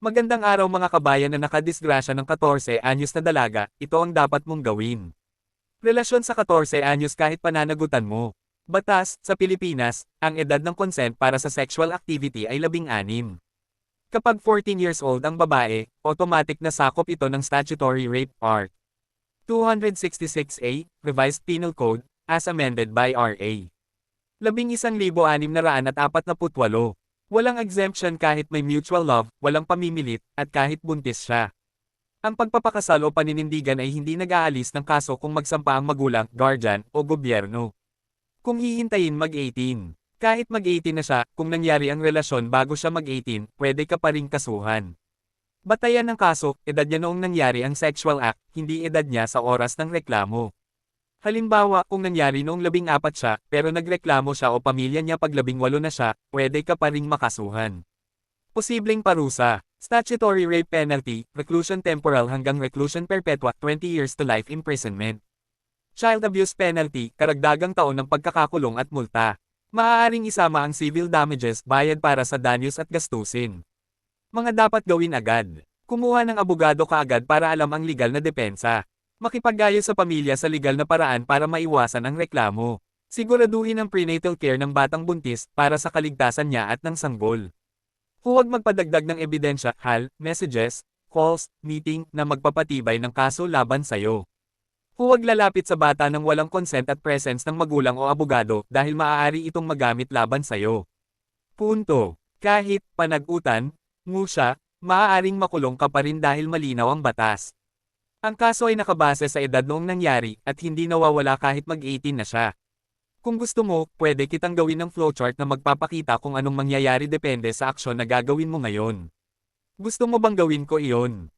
Magandang araw mga kabayan na nakadisgrasya ng 14 anyos na dalaga, ito ang dapat mong gawin. Relasyon sa 14 anyos kahit pananagutan mo. Batas, sa Pilipinas, ang edad ng consent para sa sexual activity ay 16. Kapag 14 years old ang babae, automatic na sakop ito ng statutory rape part. 266A, Revised Penal Code, as amended by RA. 11,648. Walang exemption kahit may mutual love, walang pamimilit, at kahit buntis siya. Ang pagpapakasal o paninindigan ay hindi nag-aalis ng kaso kung magsampa ang magulang, guardian, o gobyerno. Kung hihintayin mag-18, kahit mag-18 na siya, kung nangyari ang relasyon bago siya mag-18, pwede ka pa ring kasuhan. Batayan ng kaso, edad niya noong nangyari ang sexual act, hindi edad niya sa oras ng reklamo. Halimbawa, kung nangyari noong labing apat siya, pero nagreklamo siya o pamilya niya pag labing walo na siya, pwede ka pa ring makasuhan. Posibleng parusa, statutory rape penalty, reclusion temporal hanggang reclusion perpetua, 20 years to life imprisonment. Child abuse penalty, karagdagang taon ng pagkakakulong at multa. Maaaring isama ang civil damages, bayad para sa danyos at gastusin. Mga dapat gawin agad. Kumuha ng abogado kaagad para alam ang legal na depensa. Makipaggayo sa pamilya sa legal na paraan para maiwasan ang reklamo. Siguraduhin ang prenatal care ng batang buntis para sa kaligtasan niya at ng sanggol. Huwag magpadagdag ng ebidensya, hal, messages, calls, meeting na magpapatibay ng kaso laban sa'yo. Huwag lalapit sa bata ng walang consent at presence ng magulang o abogado dahil maaari itong magamit laban sa'yo. Punto. Kahit panagutan, ngusya, maaaring makulong ka pa rin dahil malinaw ang batas. Ang kaso ay nakabase sa edad noong nangyari at hindi nawawala kahit mag-18 na siya. Kung gusto mo, pwede kitang gawin ng flowchart na magpapakita kung anong mangyayari depende sa aksyon na gagawin mo ngayon. Gusto mo bang gawin ko iyon?